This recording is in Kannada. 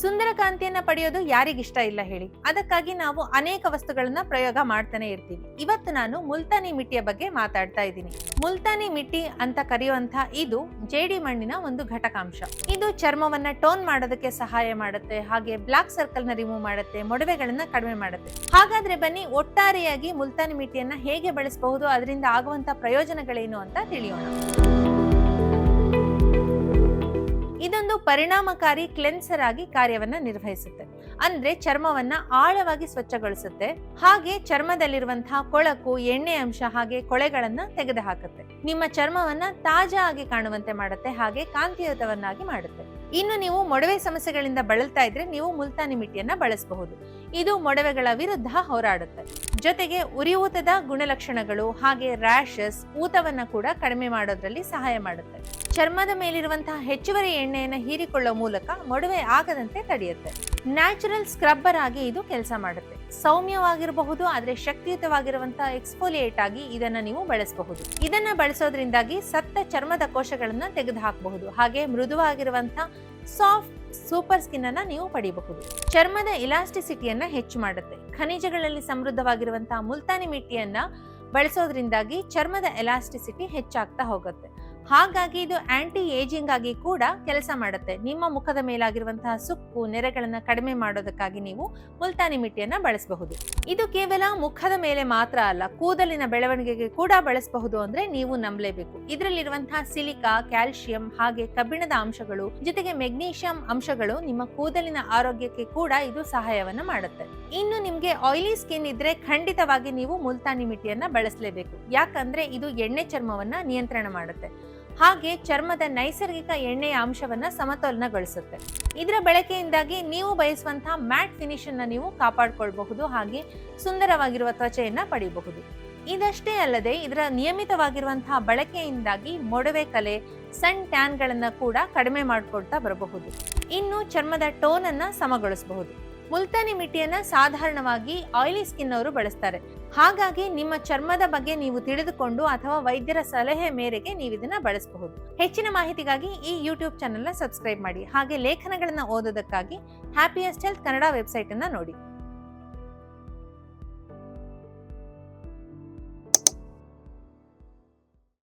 ಸುಂದರ ಕಾಂತಿಯನ್ನ ಪಡೆಯೋದು ಯಾರಿಗಿಷ್ಟ ಇಲ್ಲ ಹೇಳಿ. ಅದಕ್ಕಾಗಿ ನಾವು ಅನೇಕ ವಸ್ತುಗಳನ್ನ ಪ್ರಯೋಗ ಮಾಡ್ತಾನೆ ಇರ್ತೀವಿ. ಇವತ್ತು ನಾನು ಮುಲ್ತಾನಿ ಮಿಟ್ಟಿಯ ಬಗ್ಗೆ ಮಾತಾಡ್ತಾ ಇದ್ದೀನಿ. ಮುಲ್ತಾನಿ ಮಿಟ್ಟಿ ಅಂತ ಕರೆಯುವಂತ ಇದು ಜೇಡಿ ಮಣ್ಣಿನ ಒಂದು ಘಟಕಾಂಶ. ಇದು ಚರ್ಮವನ್ನ ಟೋನ್ ಮಾಡೋದಕ್ಕೆ ಸಹಾಯ ಮಾಡುತ್ತೆ, ಹಾಗೆ ಬ್ಲಾಕ್ ಸರ್ಕಲ್ನ ರಿಮೂವ್ ಮಾಡುತ್ತೆ, ಮೊಡವೆಗಳನ್ನ ಕಡಿಮೆ ಮಾಡುತ್ತೆ. ಹಾಗಾದ್ರೆ ಬನ್ನಿ ಒಟ್ಟಾರೆಯಾಗಿ ಮುಲ್ತಾನಿ ಮಿಟ್ಟಿಯನ್ನ ಹೇಗೆ ಬಳಸಬಹುದು, ಅದರಿಂದ ಆಗುವಂತ ಪ್ರಯೋಜನಗಳೇನು ಅಂತ ತಿಳಿಯೋಣ. ಪರಿಣಾಮಕಾರಿ ಕ್ಲೆನ್ಸರ್ ಆಗಿ ಕಾರ್ಯವನ್ನ ನಿರ್ವಹಿಸುತ್ತೆ. ಅಂದ್ರೆ ಚರ್ಮವನ್ನ ಆಳವಾಗಿ ಸ್ವಚ್ಛಗೊಳಿಸುತ್ತೆ. ಹಾಗೆ ಚರ್ಮದಲ್ಲಿರುವಂತಹ ಕೊಳಕು, ಎಣ್ಣೆ ಅಂಶ ಹಾಗೆ ಕೊಳೆಗಳನ್ನ ತೆಗೆದುಹಾಕುತ್ತೆ. ನಿಮ್ಮ ಚರ್ಮವನ್ನ ತಾಜಾ ಆಗಿ ಕಾಣುವಂತೆ ಮಾಡುತ್ತೆ, ಹಾಗೆ ಕಾಂತಿಯುತವನ್ನಾಗಿ ಮಾಡುತ್ತೆ. ಇನ್ನು ನೀವು ಮೊಡವೆ ಸಮಸ್ಯೆಗಳಿಂದ ಬಳಲ್ತಾ ಇದ್ರೆ ನೀವು ಮುಲ್ತಾನಿ ಮಿಟ್ಟಿಯನ್ನ ಬಳಸಬಹುದು. ಇದು ಮೊಡವೆಗಳ ವಿರುದ್ಧ ಹೋರಾಡುತ್ತೆ. ಜೊತೆಗೆ ಉರಿಯೂತದ ಗುಣಲಕ್ಷಣಗಳು ಹಾಗೆ ರ್ಯಾಷಸ್, ಊತವನ್ನ ಕೂಡ ಕಡಿಮೆ ಮಾಡೋದ್ರಲ್ಲಿ ಸಹಾಯ ಮಾಡುತ್ತೆ. ಚರ್ಮದ ಮೇಲಿರುವಂತಹ ಹೆಚ್ಚುವರಿ ಎಣ್ಣೆಯನ್ನು ಹೀರಿಕೊಳ್ಳುವ ಮೂಲಕ ಮೊಡವೆ ಆಗದಂತೆ ತಡೆಯುತ್ತೆ. ನ್ಯಾಚುರಲ್ ಸ್ಕ್ರಬ್ಬರ್ ಆಗಿ ಇದು ಕೆಲಸ ಮಾಡುತ್ತೆ. ಸೌಮ್ಯವಾಗಿರಬಹುದು, ಆದ್ರೆ ಶಕ್ತಿಯುತವಾಗಿರುವಂತಹ ಎಕ್ಸ್ಫೋಲಿಯೇಟ್ ಆಗಿ ಇದನ್ನ ನೀವು ಬಳಸಬಹುದು. ಇದನ್ನ ಬಳಸೋದ್ರಿಂದಾಗಿ ಸತ್ತ ಚರ್ಮದ ಕೋಶಗಳನ್ನ ತೆಗೆದುಹಾಕಬಹುದು. ಹಾಗೆ ಮೃದುವಾಗಿರುವಂತ ಸಾಫ್ಟ್ ಸೂಪರ್ ಸ್ಕಿನ್ ಅನ್ನ ನೀವು ಪಡೆಯಬಹುದು ಚರ್ಮದ ಇಲಾಸ್ಟಿಸಿಟಿಯನ್ನ ಹೆಚ್ಚು ಮಾಡುತ್ತೆ. ಖನಿಜಗಳಲ್ಲಿ ಸಮೃದ್ಧವಾಗಿರುವಂತಹ ಮುಲ್ತಾನಿ ಮಿಟ್ಟಿಯನ್ನ ಬಳಸೋದ್ರಿಂದಾಗಿ ಚರ್ಮದ ಎಲಾಸ್ಟಿಸಿಟಿ ಹೆಚ್ಚಾಗ್ತಾ ಹೋಗುತ್ತೆ. ಹಾಗಾಗಿ ಇದು ಆಂಟಿ ಏಜಿಂಗ್ ಆಗಿ ಕೂಡ ಕೆಲಸ ಮಾಡುತ್ತೆ. ನಿಮ್ಮ ಮುಖದ ಮೇಲಾಗಿರುವಂತಹ ಸುಕ್ಕು, ನೆರೆಗಳನ್ನ ಕಡಿಮೆ ಮಾಡೋದಕ್ಕಾಗಿ ನೀವು ಮುಲ್ತಾನಿ ಮಿಟ್ಟಿಯನ್ನ ಬಳಸಬಹುದು. ಇದು ಕೇವಲ ಮುಖದ ಮೇಲೆ ಮಾತ್ರ ಅಲ್ಲ, ಕೂದಲಿನ ಬೆಳವಣಿಗೆಗೆ ಕೂಡ ಬಳಸಬಹುದು ಅಂದ್ರೆ ನೀವು ನಂಬಲೇಬೇಕು. ಇದರಲ್ಲಿರುವಂತಹ ಸಿಲಿಕಾ ಕ್ಯಾಲ್ಸಿಯಂ ಹಾಗೆ ಕಬ್ಬಿಣದ ಅಂಶಗಳು, ಜೊತೆಗೆ ಮೆಗ್ನೀಷಿಯಂ ಅಂಶಗಳು ನಿಮ್ಮ ಕೂದಲಿನ ಆರೋಗ್ಯಕ್ಕೆ ಕೂಡ ಇದು ಸಹಾಯವನ್ನ ಮಾಡುತ್ತೆ. ಇನ್ನು ನಿಮ್ಗೆ ಆಯಿಲಿ ಸ್ಕಿನ್ ಇದ್ರೆ ಖಂಡಿತವಾಗಿ ನೀವು ಮುಲ್ತಾನಿ ಮಿಟ್ಟಿಯನ್ನ ಬಳಸಲೇಬೇಕು. ಯಾಕಂದ್ರೆ ಇದು ಎಣ್ಣೆ ಚರ್ಮವನ್ನ ನಿಯಂತ್ರಣ ಮಾಡುತ್ತೆ. ಹಾಗೆ ಚರ್ಮದ ನೈಸರ್ಗಿಕ ಎಣ್ಣೆಯ ಅಂಶವನ್ನ ಸಮತೋಲನಗೊಳಿಸುತ್ತೆ. ಇದರ ಬಳಕೆಯಿಂದಾಗಿ ನೀವು ಬಯಸುವಂತಹ ಮ್ಯಾಟ್ ಫಿನಿಶ್ ಅನ್ನ ನೀವು ಕಾಪಾಡಿಕೊಳ್ಬಹುದು ಹಾಗೆ ಸುಂದರವಾಗಿರುವ ತ್ವಚೆಯನ್ನ ಪಡೆಯಬಹುದು ಇದಷ್ಟೇ ಅಲ್ಲದೆ ಇದರ ನಿಯಮಿತವಾಗಿರುವಂತಹ ಬಳಕೆಯಿಂದಾಗಿ ಮೊಡವೆ ಕಲೆ ಸಣ್ಣ ಟ್ಯಾನ್ಗಳನ್ನ ಕೂಡ ಕಡಿಮೆ ಮಾಡಿಕೊಳ್ತಾ ಬರಬಹುದು. ಇನ್ನು ಚರ್ಮದ ಟೋನ್ ಅನ್ನ ಸಮಗೊಳಿಸಬಹುದು. ಮುಲ್ತಾನಿ ಮಿಟ್ಟಿಯನ್ನ ಸಾಧಾರಣವಾಗಿ ಆಯಿಲಿ ಸ್ಕಿನ್ ಅವರು ಬಳಸ್ತಾರೆ. ಹಾಗಾಗಿ ನಿಮ್ಮ ಚರ್ಮದ ಬಗ್ಗೆ ನೀವು ತಿಳಿದುಕೊಂಡು ಅಥವಾ ವೈದ್ಯರ ಸಲಹೆ ಮೇರೆಗೆ ನೀವು ಇದನ್ನ ಬಳಸಬಹುದು. ಹೆಚ್ಚಿನ ಮಾಹಿತಿಗಾಗಿ ಈ ಯೂಟ್ಯೂಬ್ ಚಾನೆಲ್ನ ಸಬ್ಸ್ಕ್ರೈಬ್ ಮಾಡಿ. ಹಾಗೆ ಲೇಖನಗಳನ್ನ ಓದೋದಕ್ಕಾಗಿ ಹ್ಯಾಪಿಯೆಸ್ಟ್ ಹೆಲ್ತ್ ಕನ್ನಡ ವೆಬ್ಸೈಟ್ ಅನ್ನ ನೋಡಿ.